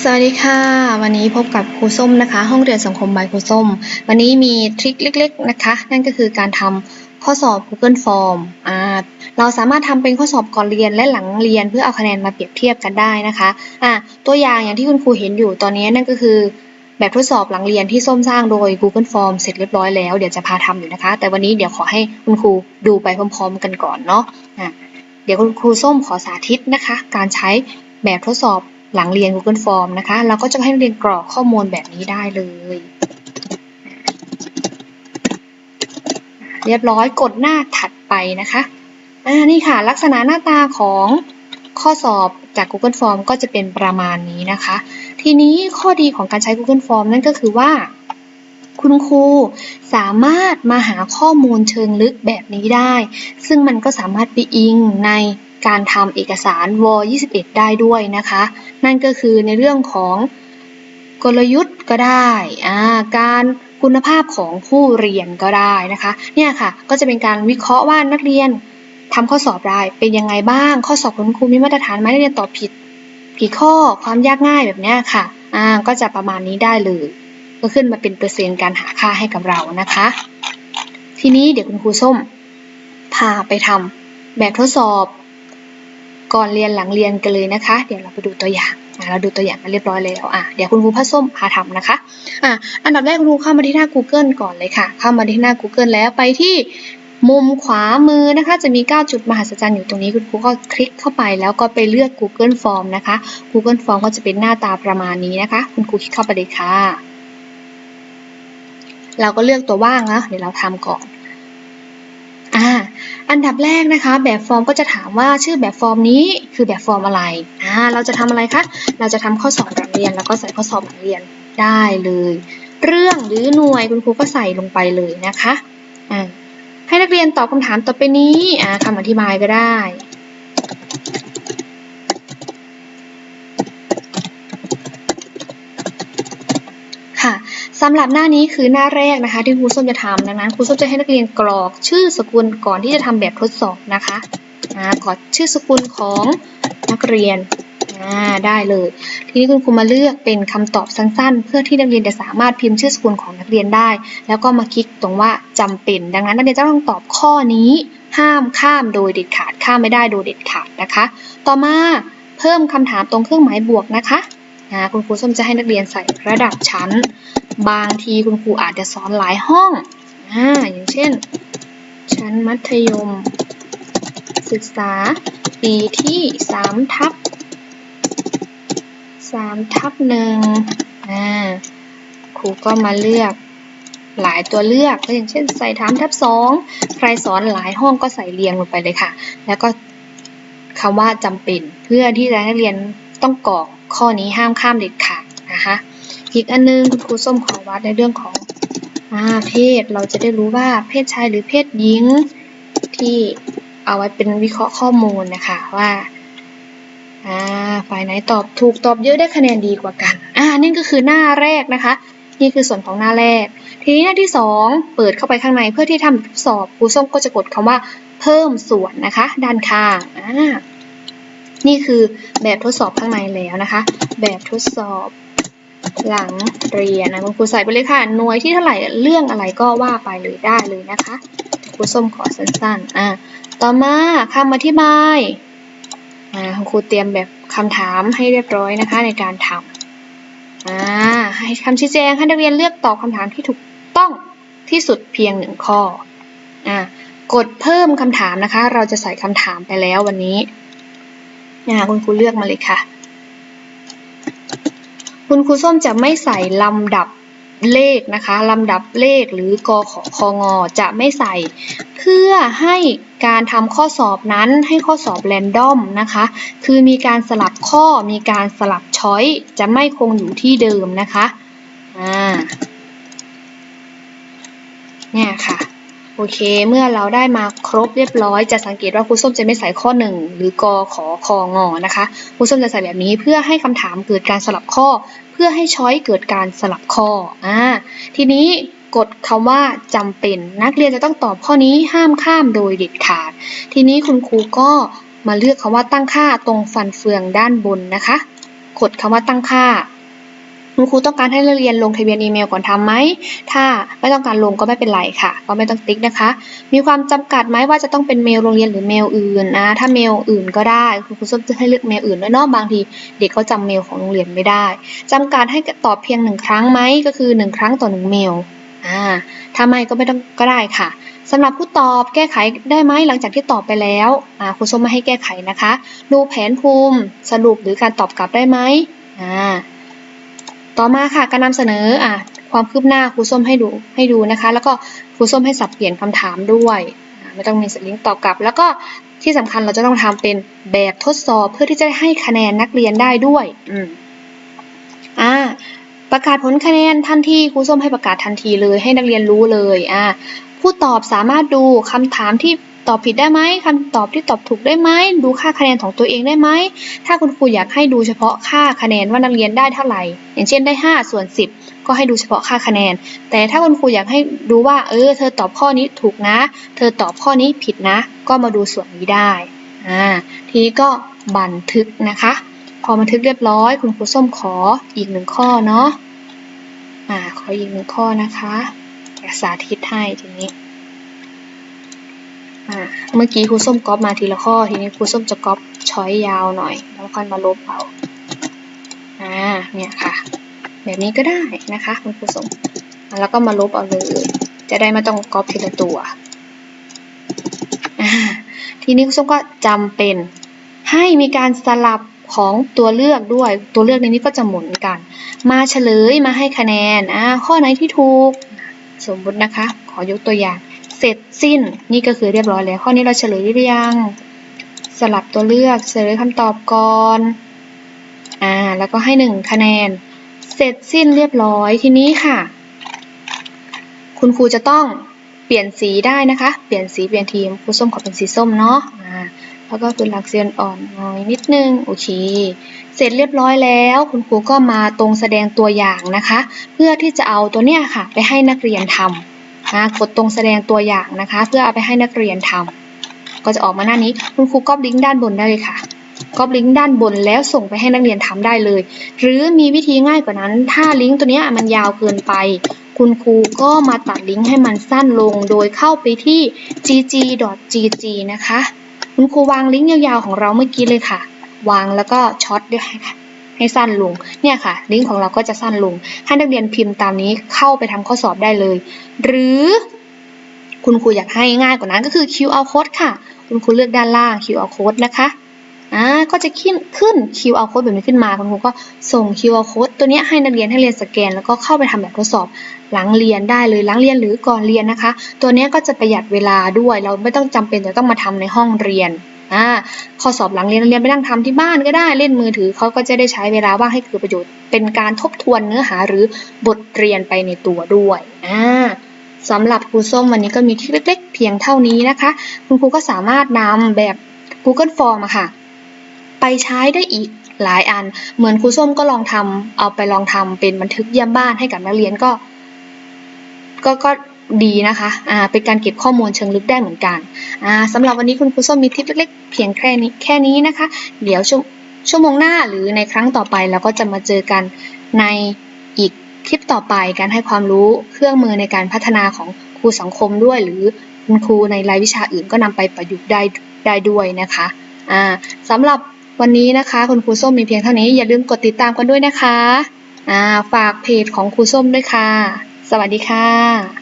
สวัสดีค่ะ วันนี้พบกับครูส้มนะคะ ห้องเรียนสังคมบายครูส้ม วันนี้มีทริคเล็ก ๆ นะคะ นั่นก็คือการทำข้อสอบ Google Form อ่าเราสามารถทำเป็นข้อสอบก่อนเรียนและหลังเรียนเพื่อเอาคะแนนมาเปรียบเทียบกันได้นะคะอ่าตัวอย่างอย่างที่คุณครูเห็นอยู่ตอนนี้นั่นก็คือ แบบทดสอบหลังเรียนที่ส้มสร้างโดย Google Form เสร็จเรียบร้อยแล้วเดี๋ยวจะพาทำอยู่นะคะ แต่วันนี้เดี๋ยวขอให้คุณครูดูไปพร้อม ๆ กันก่อนเนาะอะเดี๋ยวคุณครูส้มขอสาธิตนะคะ การใช้แบบทดสอบ หลังเรียน Google Form นะคะ เราก็จะให้นักเรียนกรอกข้อมูลแบบนี้ได้เลย เรียบร้อยกดหน้าถัดไปนะคะอ่านี่ค่ะ ลักษณะหน้าตาของข้อสอบจาก Google Form ก็จะเป็นประมาณนี้นะคะ ทีนี้ข้อดีของการใช้ Google Form นั่นก็คือว่า คุณครูสามารถมาหาข้อมูลเชิงลึกแบบนี้ได้ ซึ่งมันก็สามารถไปอิงใน การทำเอกสารว21 ได้ด้วยนะคะ นั่นก็คือในเรื่องของกลยุทธ์ก็ได้การคุณภาพของผู้เรียนก็ได้นะคะ เนี่ยค่ะก็จะเป็นการวิเคราะห์ว่านักเรียนทำข้อสอบได้เป็นยังไงบ้าง ข้อสอบของคุณครูมีมาตรฐานไหมนักเรียนตอบผิดกี่ข้อความยากง่ายแบบเนี้ยค่ะอ่าก็จะประมาณนี้ได้เลยก็ขึ้นมาเป็นเปอร์เซ็นต์การหาค่าให้กับเรานะคะ ทีนี้เดี๋ยวคุณครูส้มพาไปทำแบบทดสอบ ก่อนเรียนหลังเรียนกันเลยนะคะ เดี๋ยวเราไปดูตัวอย่างเราดูตัวอย่างกันเรียบร้อยแล้วอะเดี๋ยวคุณครูพัส้มพาทำนะคะอะอันดับแรกคุณครูเข้ามาที่หน้า Google ก่อนเลยค่ะ เข้ามาที่หน้า Google แล้วไปที่มุมขวามือนะคะ จะมี 9 จุดมหัศจรรย์อยู่ตรงนี้คุณครูก็คลิกเข้าไปแล้วก็ไปเลือก Google Form นะคะ Google Form ก็จะเป็นหน้าตาประมาณนี้นะคะ คุณครูคลิกเข้าไปเลยค่ะ เราก็เลือกตัวว่างนะเดี๋ยวเราทำก่อน อ่าอันดับแรกนะคะ แบบฟอร์มก็จะถามว่าชื่อแบบฟอร์มนี้คือแบบฟอร์มอะไรอ่าเราจะทำอะไรคะเราจะทำข้อสอบหลังเรียน แล้วก็ใส่ข้อสอบหลังเรียนได้เลย เรื่องหรือหน่วยคุณครูก็ใส่ลงไปเลยนะคะอ่าให้นักเรียนตอบคำถามต่อไปนี้อ่าคำอธิบายก็ได้ค่ะ สำหรับหน้านี้คือหน้าแรกนะคะ ที่ครูส้มจะทำดังนั้นครูส้มจะให้นักเรียนกรอกชื่อสกุลก่อนที่จะทำแบบทดสอบนะคะกรอกชื่อสกุลของนักเรียนได้เลย ทีนี้คุณครูมาเลือกเป็นคำตอบสั้นๆ เพื่อที่นักเรียนจะสามารถพิมพ์ชื่อสกุลของนักเรียนได้ แล้วก็มาคลิกตรงว่าจำเป็น ดังนั้นนักเรียนจะต้องตอบข้อนี้ ห้ามข้ามโดยเด็ดขาดข้ามไม่ได้โดยเด็ดขาดนะคะ ต่อมาเพิ่มคำถามตรงเครื่องหมายบวกนะคะ อ่าคุณครูส้มจะให้นักเรียนใส่ระดับชั้น บางทีคุณครูอาจจะสอนหลายห้องอ่าอย่างเช่น ชั้นมัธยม ศึกษาปีที่3ทับ3ทับหนึ่งอ่าครูก็มาเลือกหลายตัวเลือกก็อย่างเช่นใส่ถามทับสองใครสอนหลายห้องก็ใส่เรียงลงไปเลยค่ะ แล้วก็คำว่าจำเป็นเพื่อที่จะให้นักเรียนต้องกรอก ข้อนี้ห้ามข้ามเด็ดขาดนะคะอีกอันนึงคุณครูส้มขอวัดในเรื่องของอาเพศเราจะได้รู้ว่าเพศชายหรือเพศหญิงที่เอาไว้เป็นวิเคราะห์ข้อมูลนะคะว่าอ่าฝ่ายไหนตอบถูกตอบเยอะได้คะแนนดีกว่ากันอ่านี่ก็คือหน้าแรกนะคะ นี่คือส่วนของหน้าแรก ทีนี้หน้าที่สองเปิดเข้าไปข้างในเพื่อที่ทำทดสอบครูส้มก็จะกดคำว่า เพิ่มส่วนนะคะ ด้านข้างอ่า นี่คือแบบทดสอบข้างในแล้วนะคะ แบบทดสอบหลังเรียนนะคุณครูใส่ไปเลยค่ะ หน่วยที่เท่าไหร่เรื่องอะไรก็ว่าไปเลยได้เลยนะคะครูส้มขอสั้นๆอ่าต่อมาคำอธิบายอ่าคุณครูเตรียมแบบคำถามให้เรียบร้อยนะคะในการทำอ่าให้คำชี้แจงให้นักเรียนเลือกตอบคำถามที่ถูกต้องที่สุดเพียงหนึ่งข้ออ่ากดเพิ่มคำถามนะคะ เราจะใส่คำถามไปแล้ววันนี้ อ่าคุณครูเลือกมาเลยค่ะ คุณครูส้มจะไม่ใส่ลำดับเลขนะคะลำดับเลขหรือกอขอคองอจะไม่ใส่ เพื่อให้การทำข้อสอบนั้นให้ข้อสอบแรนดอมนะคะ คือมีการสลับข้อมีการสลับช้อยจะไม่คงอยู่ที่เดิมนะคะอ่าเนี่ยค่ะ โอเค เมื่อเราได้มาครบเรียบร้อย จะสังเกตว่าครูส้มจะไม่ใส่ข้อหนึ่งหรือกอขอคองอนะคะครูส้มจะใส่แบบนี้เพื่อให้คำถามเกิดการสลับข้อ เพื่อให้ช้อยเกิดการสลับข้ออ่าทีนี้กดคำว่าจำเป็น นักเรียนจะต้องตอบข้อนี้ห้ามข้ามโดยเด็ดขาด ทีนี้คุณครูก็มาเลือกคำว่าตั้งค่าตรงฟันเฟืองด้านบนนะคะ กดคำว่าตั้งค่า คุณครูต้องการให้นักเรียนลงทะเบียนอีเมลก่อนทำไหม ถ้าไม่ต้องการลงก็ไม่เป็นไรค่ะ ก็ไม่ต้องติ๊กนะคะ มีความจำกัดไหมว่าจะต้องเป็นเมลโรงเรียนหรือเมลอื่นนะ ถ้าเมลอื่นก็ได้คุณครูส้มจะให้เลือกเมลอื่นด้วยเนาะบางที เด็กเขาจำเมลของโรงเรียนไม่ได้จำกัดให้ตอบเพียงหนึ่งครั้งไหมก็คือหนึ่งครั้งต่อหนึ่งเมลอ่าถ้าไม่ก็ไม่ต้องก็ได้ค่ะสำหรับผู้ตอบแก้ไขได้ไหมหลังจากที่ตอบไปแล้วครูส้มไม่ให้แก้ไขนะคะ ดูแผนภูมิสรุปหรือการตอบกลับได้ไหมอ่า ต่อมาค่ะการนำเสนออะความคืบหน้าครูส้มให้ดูให้ดูนะคะ แล้วก็ครูส้มให้สับเปลี่ยนคำถามด้วยไม่ต้องมีสลิงตอบกลับ แล้วก็ที่สำคัญเราจะต้องทำเป็นแบบทดสอบเพื่อที่จะให้คะแนนนักเรียนได้ด้วยอืมอ่าประกาศผลคะแนนทันทีครูส้มให้ประกาศทันทีเลยให้นักเรียนรู้เลยอ่าผู้ตอบสามารถดูคำถามที่ ตอบผิดได้ไหมคำตอบที่ตอบถูกได้ไหมดูค่าคะแนนของตัวเองได้ไหมถ้าคุณครูอยากให้ดูเฉพาะค่าคะแนนว่านักเรียนได้เท่าไหร่ อย่างเช่นได้ 5 ส่วน 10 ก็ให้ดูเฉพาะค่าคะแนน แต่ถ้าคุณครูอยากให้ดูว่า เออ เธอตอบข้อนี้ถูกนะ เธอตอบข้อนี้ผิดนะ ก็มาดูส่วนนี้ได้อ่าทีนี้ก็บันทึกนะคะ พอบันทึกเรียบร้อย คุณครูส้มขออีกหนึ่งข้อเนาะอ่าขออีกหนึ่งข้อนะคะอกสาธิตให้ทีนี้ เมื่อกี้ครูส้มก๊อปมาทีละข้อ ทีนี้ครูส้มจะก๊อปช้อยยาวหน่อย แล้วค่อยมาลบเอา อ่า เนี่ยค่ะ แบบนี้ก็ได้นะคะคุณครูส้มแล้วก็มาลบเอาเลย จะได้ไม่ต้องก๊อปทีละตัว ทีนี้ครูส้มก็จำเป็นให้มีการสลับของตัวเลือกด้วย ตัวเลือกในนี้ก็จะหมุนกัน มาเฉลยมาให้คะแนน อ่า ข้อไหนที่ถูก สมมุตินะคะ ขอยกตัวอย่าง เสร็จสิ้นนี่ก็คือเรียบร้อยแล้ว ข้อนี้เราเฉลยหรือยัง สลับตัวเลือกเฉลยคำตอบก่อนอ่าแล้วก็ให้หนึ่งคะแนน เสร็จสิ้นเรียบร้อยทีนี้ค่ะ คุณครูจะต้องเปลี่ยนสีได้นะคะ เปลี่ยนสีเปลี่ยนทีมครูส้มขอเป็นสีส้มเนาะอ่าแล้วก็คือหลักเสียนอ่อนน่อยนิดนึงโอเค เสร็จเรียบร้อยแล้ว คุณครูก็มาตรงแสดงตัวอย่างนะคะ เพื่อที่จะเอาตัวเนี้ยค่ะ ไปให้นักเรียนทำ นะกดตรงแสดงตัวอย่างนะคะ เพื่อเอาไปให้นักเรียนทำก็จะออกมาหน้านี้คุณครูก๊อปลิงก์ด้านบนได้เลยค่ะก๊อปลิงก์ด้านบนแล้วส่งไปให้นักเรียนทำได้เลย หรือมีวิธีง่ายกว่านั้น ถ้าลิงก์ตัวนี้มันยาวเกินไป คุณครูก็มาตัดลิงก์ให้มันสั้นลงโดยเข้าไปที่ gg.gg นะคะ คุณครูวางลิงก์ยาวๆของเราเมื่อกี้เลยค่ะ วางแล้วก็ช็อตด้วยค่ะ ให้สั้นลง เนี่ยค่ะ ลิงก์ของเราก็จะสั้นลง ให้นักเรียนพิมพ์ตามนี้เข้าไปทำข้อสอบได้เลย หรือคุณครูอยากให้ง่ายกว่านั้นก็คือ QR code ค่ะ คุณครูเลือกด้านล่าง QR code นะคะอ่าก็จะขึ้นขึ้น QR code แบบนี้ขึ้นมาคุณครูก็ส่ง QR code ตัวเนี้ยให้นักเรียนให้เรียนสแกน แล้วก็เข้าไปทำแบบทดสอบหลังเรียนได้เลยหลังเรียนหรือก่อนเรียนนะคะ ตัวเนี้ยก็จะประหยัดเวลาด้วย เราไม่ต้องจำเป็นจะต้องมาทำในห้องเรียน อ่าข้อสอบหลังเรียนนักเรียนไปนั่งทำที่บ้านก็ได้เล่นมือถือเขาก็จะได้ใช้เวลาว่างให้เกิดประโยชน์ เป็นการทบทวนเนื้อหาหรือบทเรียนไปในตัวด้วยอ่าสำหรับครูส้มวันนี้ก็มีที่เล็กๆเพียงเท่านี้นะคะ คุณครูก็สามารถนำแบบ Google Form อะค่ะ ไปใช้ได้อีกหลายอัน เหมือนครูส้มก็ลองทำเอาไปลองทำเป็นบันทึกเยี่ยมบ้านให้กับนักเรียนก็ ก็ก็ ดีนะคะอ่าเป็นการเก็บข้อมูลเชิงลึกได้เหมือนกันอ่าสำหรับวันนี้คุณครูส้มมีทิปเล็กๆ เพียงแค่นี้แค่นี้นะคะ เดี๋ยวชั่วชั่วโมงหน้าหรือในครั้งต่อไปเราก็จะมาเจอกันในอีกคลิปต่อไปการให้ความรู้เครื่องมือในการพัฒนาของครูสังคมด้วย หรือคุณครูในรายวิชาอื่นก็นำไปประยุกต์ได้ได้ด้วยนะคะอ่าสำหรับวันนี้นะคะ คุณครูส้มมีเพียงเท่านี้อย่าลืมกดติดตามกันด้วยนะคะอ่าฝากเพจของครูส้มด้วยค่ะ สวัสดีค่ะ